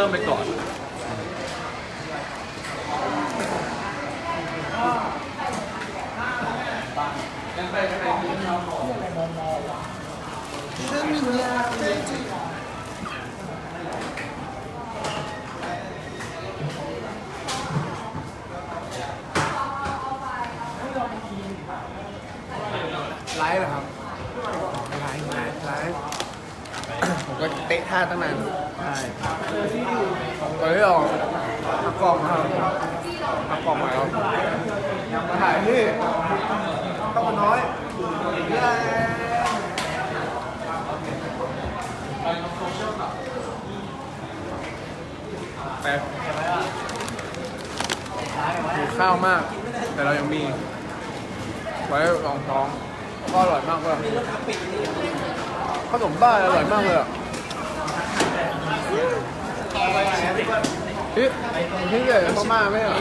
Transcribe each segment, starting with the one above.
ริ่มไปก่อน ไลฟ์เหรอครับไลฟ์ไลฟ์ไลฟ์ ผมก็เตะท่าตั้งนาน ใช่ตอนนี้เราพักกล้องครับพักกล้องมาแล้วมาถ่ายที่ต้องมาน้อยเย้ไปข้าวมาก แต่เรายังมี ไว้รองท้องก็อร่อยมากเลยขนมบ้านอร่อยมากเลยอะ พี่พี่เกิดพม่าไหมเหรอ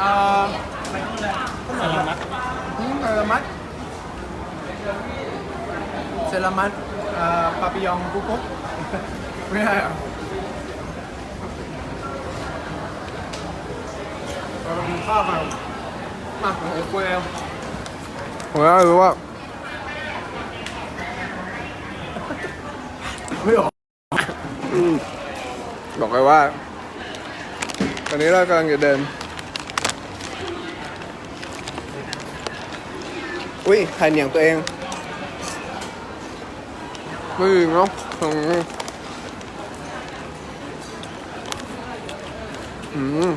อ่าเซรามัดเซรามัดเซรามัดอ่าปาปิยองกุ๊กกุ๊กไม่ใช่เหรอเราไปกินข้าวกันมาผมคุยเองผมอยากรู้ว่าไม่ออก บอกเลยว่า ตอนนี้เรากำลังจะเดิน อุ้ยใครเหนียงตัวเอง ไม่ดีเนาะอืมอืม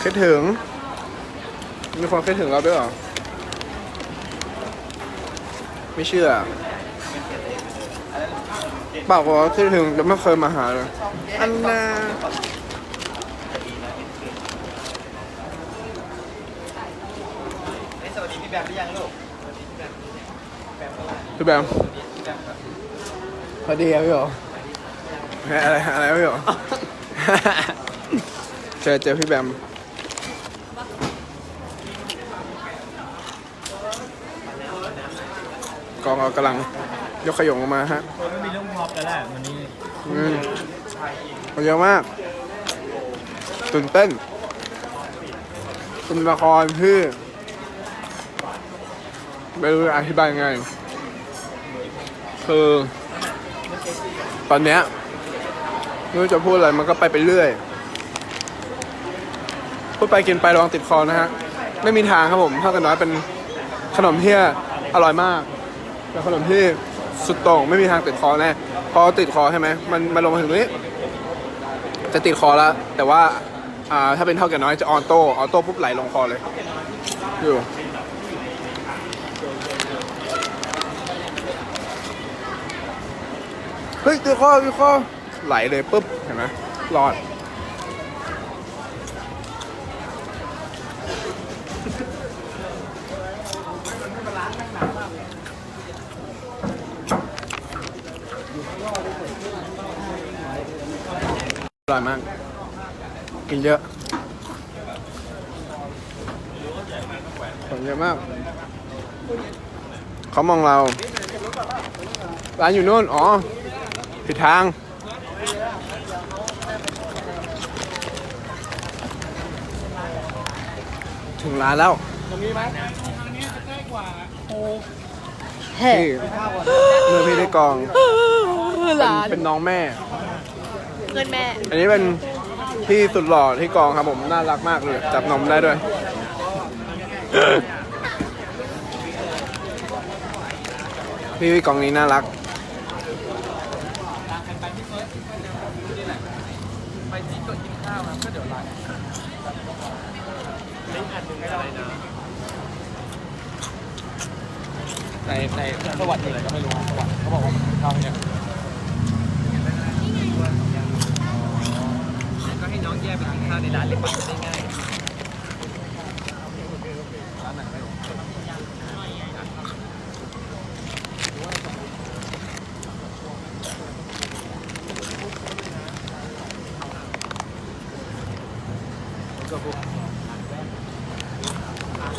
คิดถึง มีคนคิดถึงเราด้วยเหรอ ไม่เชื่อ ปล่าบอกว่าคิดถึงแต่ไม่เคยมาหาเลย อันน่าสวัสดีพี่แบมหรือยังลูกพี่แบมพอดีครับพี่หรออะไรอะไรพี่หรอเจอเจอพี่แบมกองเรากำลังยกขยงออกมาฮะ ไม่มีเรื่องพร็อพแล้วันนี้อืมเยอะมากตื่นเต้นเป็นละครที่ไม่รู้จะอธิบายยังไง คือ ตอนเนี้ยไม่รู้จะพูดอะไรมันก็ไปไปเรื่อย พูดไปกินไประวังติดคอนะฮะ ไม่มีทางครับผมถ้ากันน้อยเป็นขนมที่อร่อยมากเป็นขนมที่สุดโต่งไม่มีทางติดคอแน่ พอติดคอใช่ไหมมันมันลงมาถึงนี้ จะติดคอแล้ว แต่ว่าอ่าถ้าเป็นเท่าแกันน้อยจะออโต้ออโต้ปุ๊บไหลลงคอเลยอยู่เฮ้ยติดคอติดคอไหลเลยปุ๊บเห็นไหมรอด ร่อยมาก กินเยอะคนเยอะมาก เขามองเรา ร้านอยู่นู่น อ๋อ ผิดทาง ถึงร้านแล้วพี่เมื่อพี่ได้กอง เป็นเป็นน้องแม่ เงินแม่ อันนี้เป็นพี่สุดหล่อที่กองครับผมน่ารักมากเลย จับนมได้ด้วย พี่พี่กองนี้น่ารักไปที่โต๊ะกินข้าวนะก็เดี๋ยวไลน์ในในประวัติอะไรก็ไม่รู้ประวัติเขาบอกว่ามันกินข้าวเนี่ยก็ให้น้อง แยกไปกินข้าวในร้านเล็กๆได้ง่ายร้านไหนไม่รู้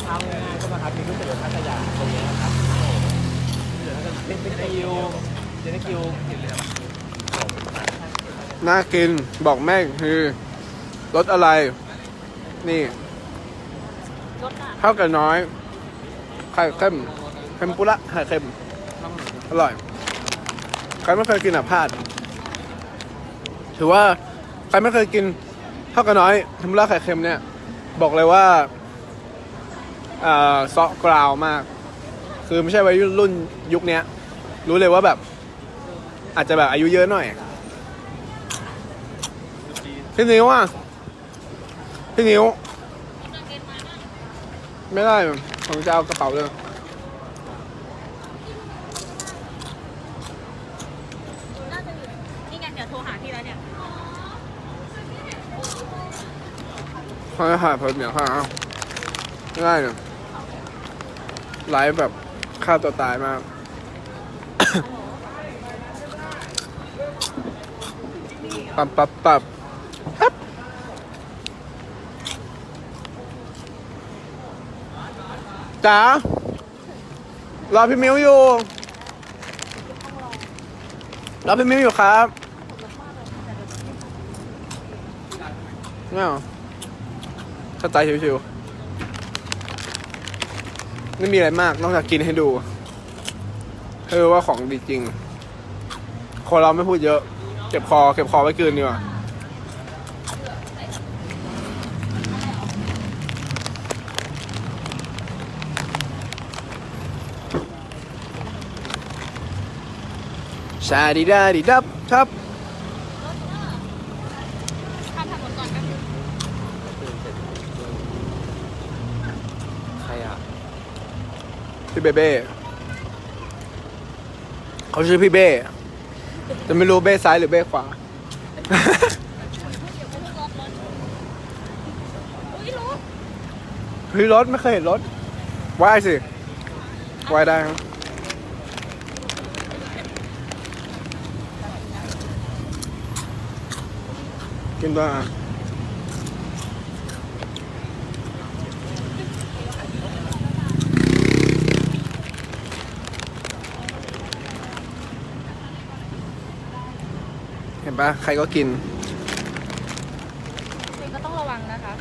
เอาง่ายๆก็มาครับมีก๋วยเตี๋ยวพัทยาตรงนี้นะครับเป็นเป็นคิวเจนคิวเห็นเลยครับน่ากินบอกแม่คือ รสอะไร นี่รสอะเท่ากันน้อย ไข่เค็มเค็มปุระไข่เค็ม อร่อย ใครไม่เคยกินอะพลาด ถือว่า ใครไม่เคยกินเท่ากันน้อยเค็มปุระไข่เค็มเนี่ย บอกเลยว่าเอ่อซอกกราวมาก คือไม่ใช่วัยรุ่นยุคเนี้ย รู้เลยว่าแบบ อาจจะแบบอายุเยอะหน่อยพี่นิ้วอะ พี่นิ้ว ไม่ได้ผมจะเอากระเป๋าเลยน่าจะอยู่นี่ไงเดี๋ยวโทรหาพี่แล้วเนี่ยเขาจะหาเพิ่มเนี่ยค่ะเอาไม่ได้เนี่ยไลฟ์แบบฆ่าตัวตายมากปับปับปับปั๊บ จ๋ารอพี่มิวอยู่รอพี่มิวอยู่ครับไม่เอาสไตล์ชิวๆไม่มีอะไรมากนอกจากกินให้ดูคือว่าของดีจริง คนเราไม่พูดเยอะ เก็บคอ เก็บคอไว้คืนดีกว่า ชาดีดาดีดับทับทำถนนก่อนแป๊บนึงใครอะพี่เบเบ้เขาชื่อพี่เบ้จะไม่รู้เบ้ซ้ายหรือเบ้ขวาอุ้ยรู้เฮ้ยรถไม่เคยเห็นรถว่ายสิว่ายได้ครับ กินตัวอะเห็นปะใครก็กินเองก็ต้องระวังนะคะ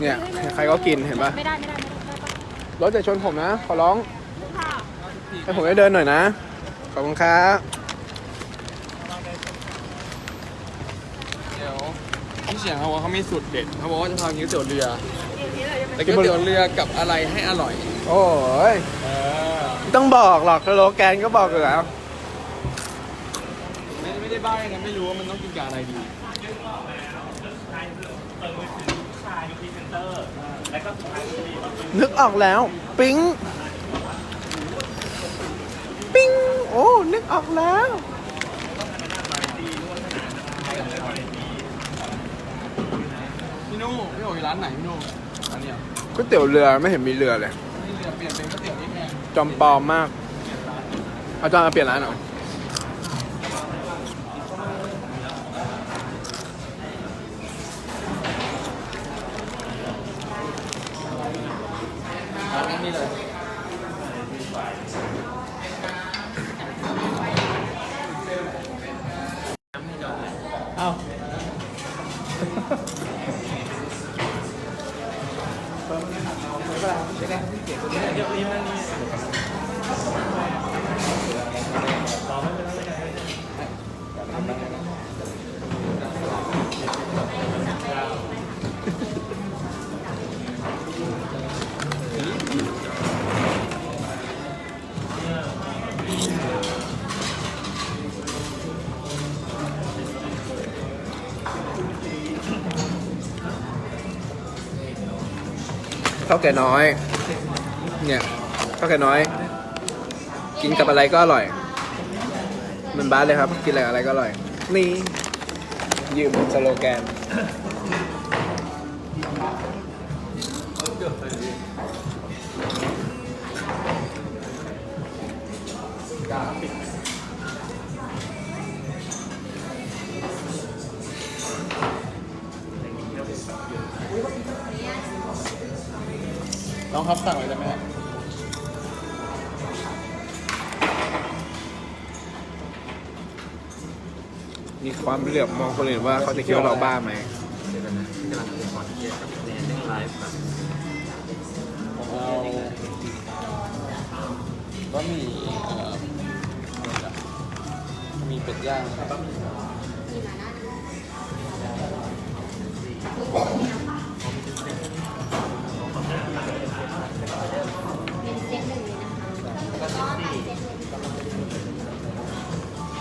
เนี่ย ใครก็กินเห็นปะไม่ได้ไม่ได้ไม่ได้ไม่ได้ปะรถจะชนผมนะ ขอร้อง ค่ะ ให้ผมได้เดินหน่อยนะ ขอบคุณครับ เดี๋ยวพี่ เฉียงเขาบอกเขามีสูตรเด็ดเขาบอกว่าจะทำก๋วยเตี๋ยวเรืออย่างนี้เลยใช่ไหมแต่ก๋วยเตี๋ยวเรือกับอะไรให้อร่อยโอ้ยเออไม่ต้องบอกหรอกสโลแกนก็บอกอยู่แล้วไม่ไม่ได้ใบ้นะไม่รู้ว่ามันต้องกินกับอะไรดี นึกออกแล้ว ปิ๊ง ปิ๊ง โอ้ นึกออกแล้ว พี่นุ่พี่โอ๋อยู่ร้านไหนพี่นุ่ร้านเนี้ยก๋วยเตี๋ยวเรือไม่เห็นมีเรือเลย นี่เรือเปลี่ยนเป็นก๋วยเตี๋ยวนี่แพงจอมปลอมมาก อาจารย์มาเปลี่ยนร้านเหรอ ข้าวแก่น้อย เนี่ยข้าวแก่น้อย กินกับอะไรก็อร่อยเหมันบ้านเลยครับ กินอะไรอะไรก็อร่อย นี่ ยืมสโลแกน ความเหลือบมองคนอื่นว่าเขาจะคิดว่าเราบ้าไหมเดี๋ยวกันนะกำลังเป็นคอนเทนต์กับแนนเล่นไลฟ์แบบของเราก็มีเอ่อมีเป็ดย่างนะครับ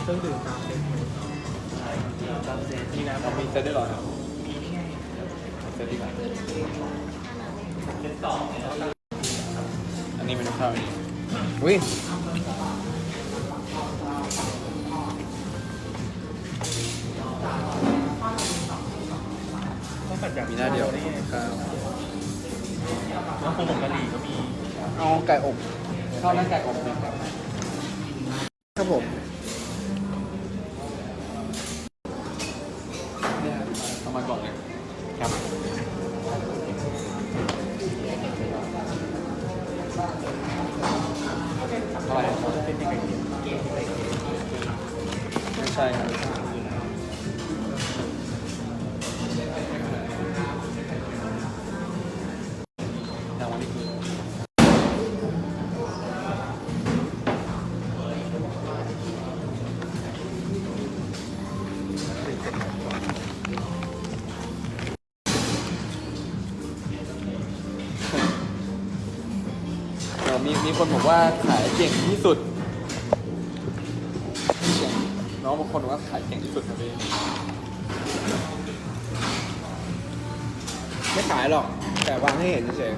เครื่องดื่มตามเซ็ตตามเซ็ต นี่นะเรามีเซตได้หรอครับเซตดีกว่าอันนี้เป็นข้าวนี่อุ้ยต้องปัดจากมีหน้าเดียวนี่ข้าวแล้วคงหมกกะหรี่ก็มี เอาไก่อบข้าวหน้าไก่อบนะครับครับผม องบางคนบอกว่าขายเก่งที่สุดครับพี่ไม่ขายหรอก แต่วางให้เห็นเฉย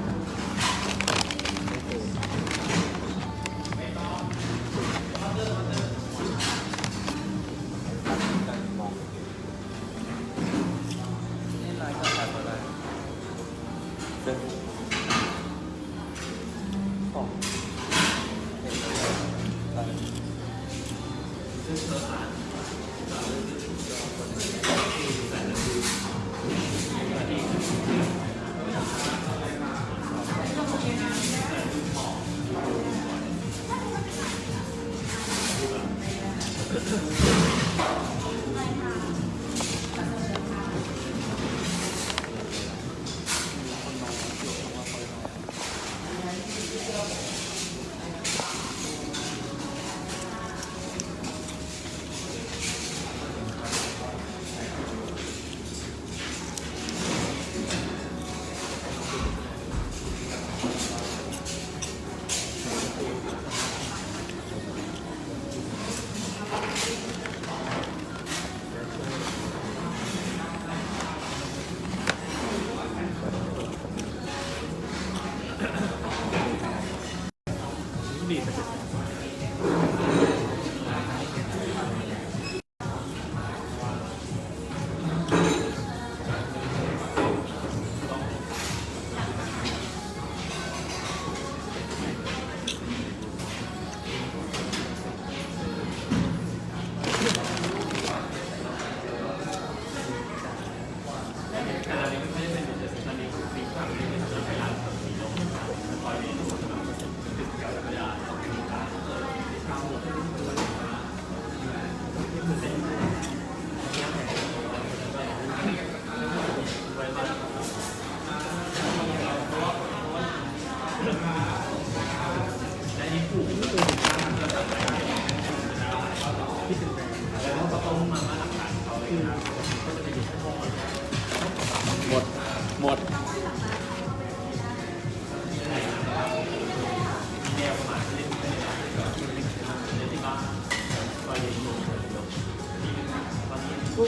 ได้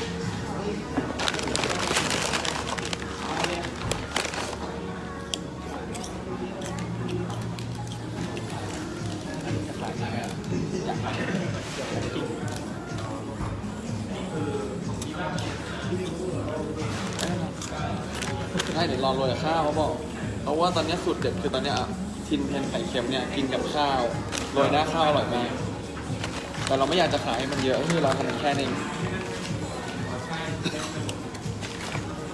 เดี๋ยวรอโรยกับข้าวเขาบอก เพราะว่าตอนนี้สูตรเด็ดคือตอนเนี้ยอะทินเพนไข่เค็มเนี่ยกินกับข้าวโรยหน้าข้าวอร่อยมากแต่เราไม่อยากจะขายให้มันเยอะก็คือเราทำแค่นี้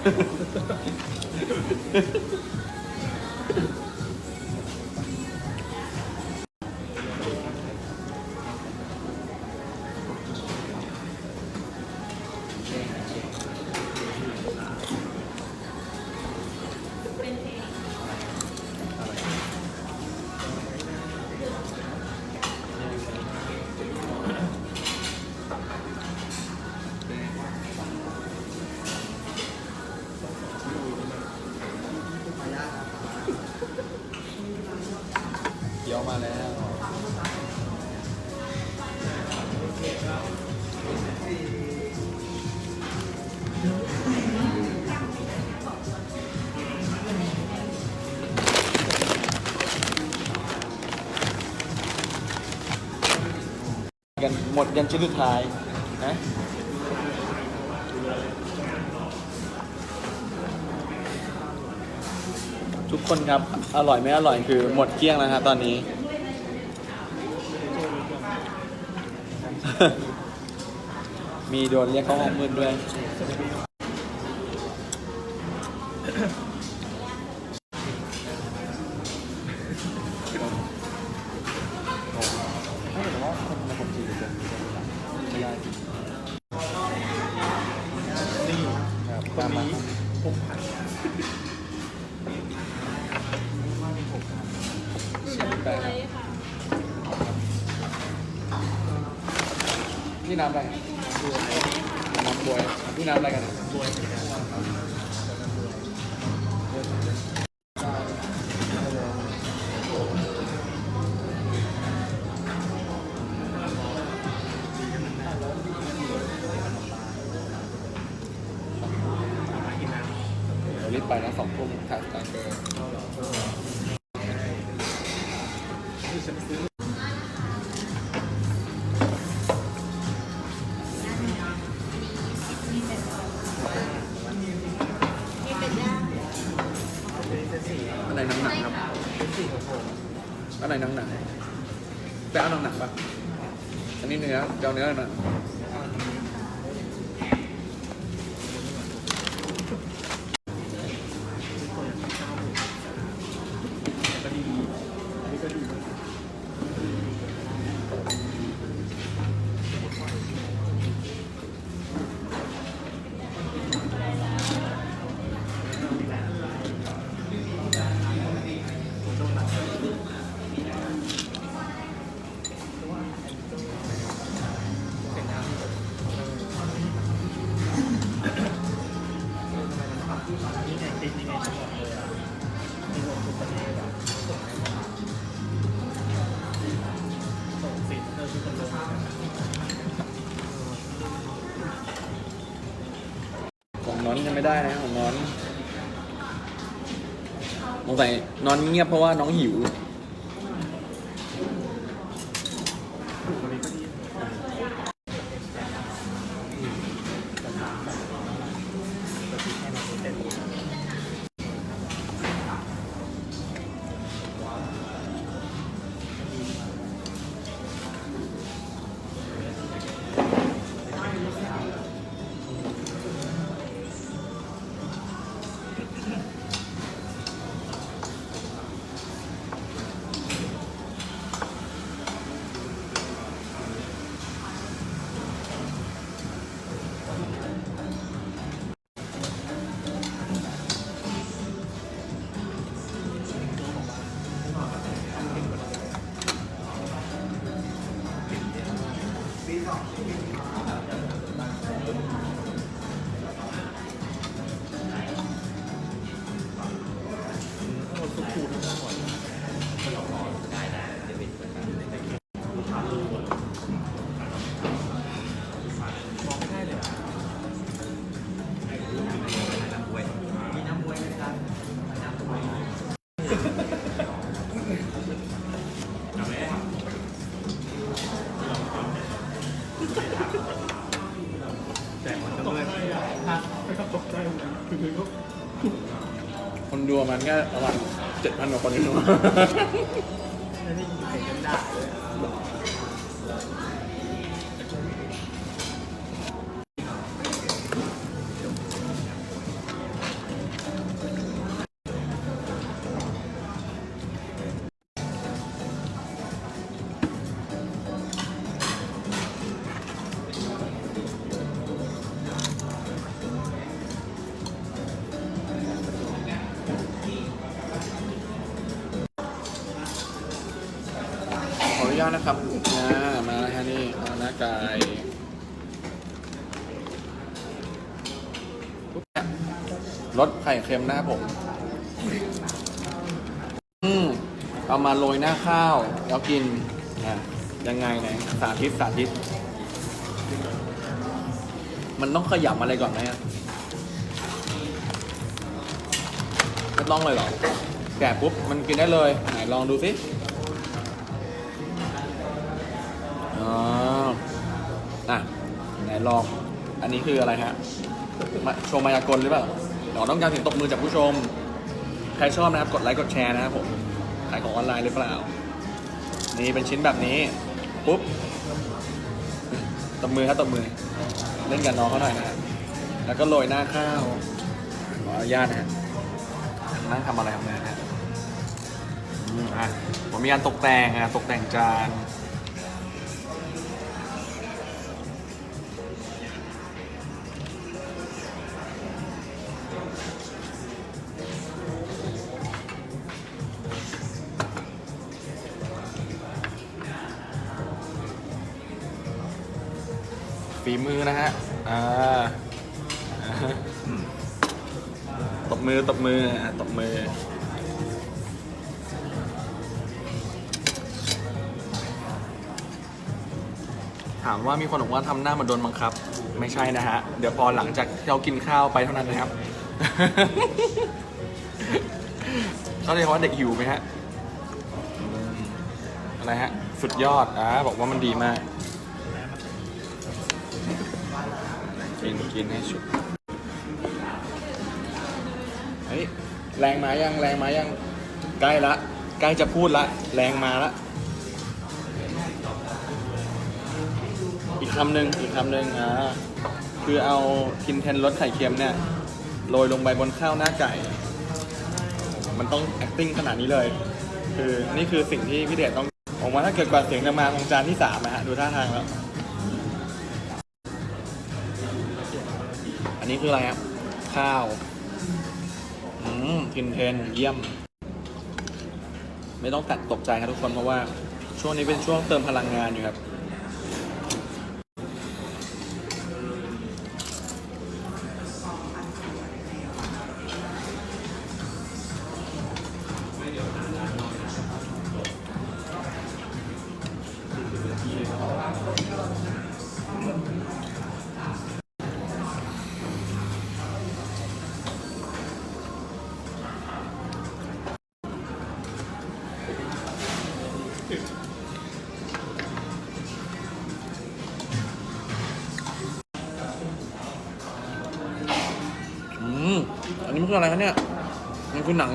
Ha ha ha ha. หมดยันชิ้นสุดท้ายนะทุกคนครับ อร่อยไม่อร่อยคือหมดเกลี้ยงแล้วครับตอนนี้ มีโดนเรียกเข้าห้องมืดด้วย นะสองทุ่มทางสตาร์เกอร์ ยังไม่ได้นะของน้อนสงสัยนอนเงียบเพราะว่าน้องหิว วันก็ประมาณเจ็ดพันกว่าคนนี่มั้งไม่ได้ยินเสียงกันด่าเลยาตนะครับนะมาแล้วฮะนี่เอาหน้ากายรสไข่เค็มนะครับผม อืมเอามาโรยหน้าข้าว แล้วกินอะยังไงไหนสาธิตสาธิต มันต้องขยำอะไรก่อนไหมอะไม่ต้องเลยเหรอ แกะปุ๊บ มันกินได้เลย ไหนลองดูสิ ลอง อันนี้คืออะไรฮะมาโชว์มายากลหรือเปล่าเดี๋ยวต้องการเสียงตบมือจากผู้ชม ใครชอบนะครับ กดไลค์ กดแชร์นะครับผม ขายของออนไลน์หรือเปล่า นี่เป็นชิ้นแบบนี้ ปุ๊บ ตบมือครับตบมือ เล่นกับน้องเขาหน่อยนะแล้วก็โรยหน้าข้าว ขออนุญาตนะฮะนั่งทำอะไรของแม่นฮะอะผมมีการตกแต่งอะตกแต่งจาน มือนะฮะ อ่าตบมือตบมืออะตบมือ ถามว่ามีคนบอกว่าทำหน้าเหมือนโดนบังคับ ไม่ใช่นะฮะ เดี๋ยวพอหลังจากเรากินข้าวไปเท่านั้นนะครับ เขาเรียกว่าเด็กหิวไหมฮะ อะไรฮะ สุดยอดอ่าบอกว่ามันดีมาก กินกินให้สุดเฮ้ยแรงมายังแรงมายังใกล้ละใกล้จะพูดละ แรงมาละ อีกคำหนึ่งอีกคำหนึ่งอ่าคือเอากินเทนรสไข่เค็มเนี่ยโรยลงไปบนข้าวหน้าไก่ มันต้อง acting ขนาดนี้เลย คือนี่คือสิ่งที่พี่เดชต้องผมว่าถ้าเกิดกว่าเสียงจะมาตรงจานที่สามนะฮะดูท่าทางแล้ว อันนี้คืออะไรครับข้าว อืมกินเทนเยี่ยม ไม่ต้องตัดตกใจครับทุกคนเพราะว่าช่วงนี้เป็นช่วงเติมพลังงานอยู่ครับ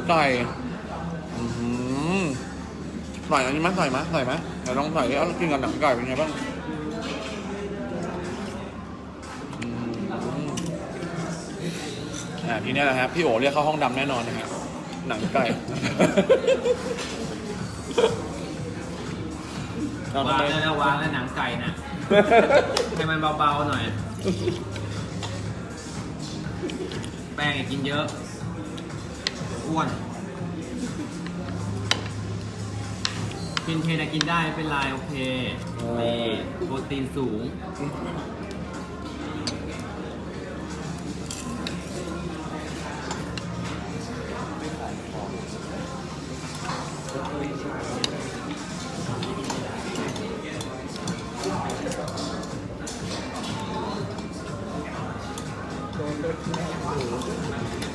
มันคือหนังไก่อืมใส่อันนี้มั้ยใส่มั้ยใส่มั้ยเดี๋ยวลองใส่แล้วกินกับหนังไก่เป็นไงบ้างอืมอ่าทีเนี้ยแหละครับพี่โอเรียกเข้าห้องดำแน่นอนนะครับหนังไก่ เอาทำวางไม แล้วนะวางแล้วหนังไก่นะให้มันเบาๆหน่อย แป้งอย่ากินเยอะ อ้วน กินเทนะกินได้ไม่เป็นไรโอเคนี่โปรตีนสูงก็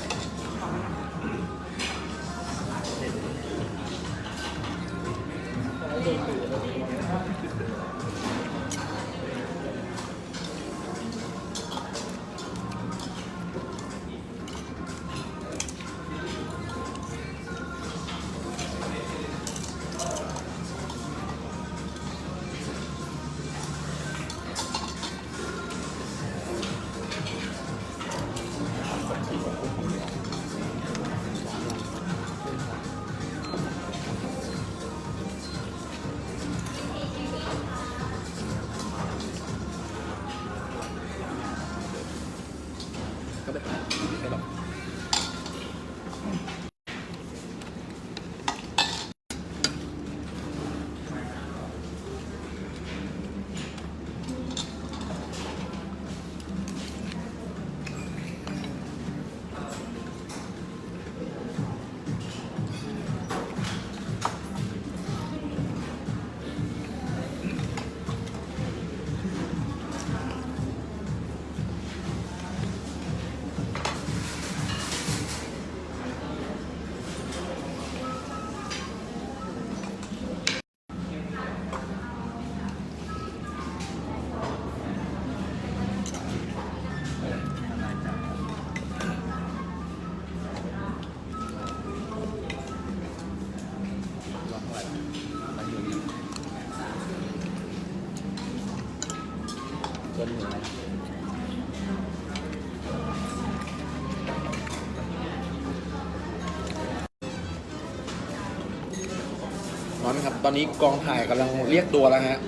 น้อนครับ ตอนนี้กองถ่ายกำลังเรียกตัวแล้วฮะ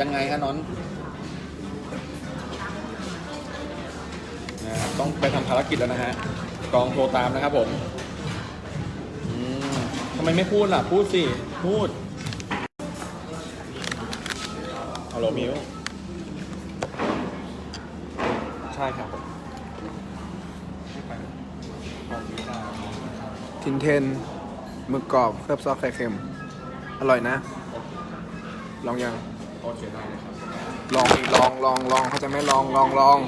ยังไงฮะน้อนอ่าต้องไปทำภารกิจแล้วนะฮะ กองโทรตามนะครับผมอืมทำไมไม่พูดล่ะ พูดสิ พูดฮัลโหลมิวใช่ครับผมทินเทนหมึกกรอบเคลือบซอสไข่เค็ม อร่อยนะ ลองยังโอเคได้เลยครับ ลองอีกลองลองลองเขาใจะไหม่ลองลองลอง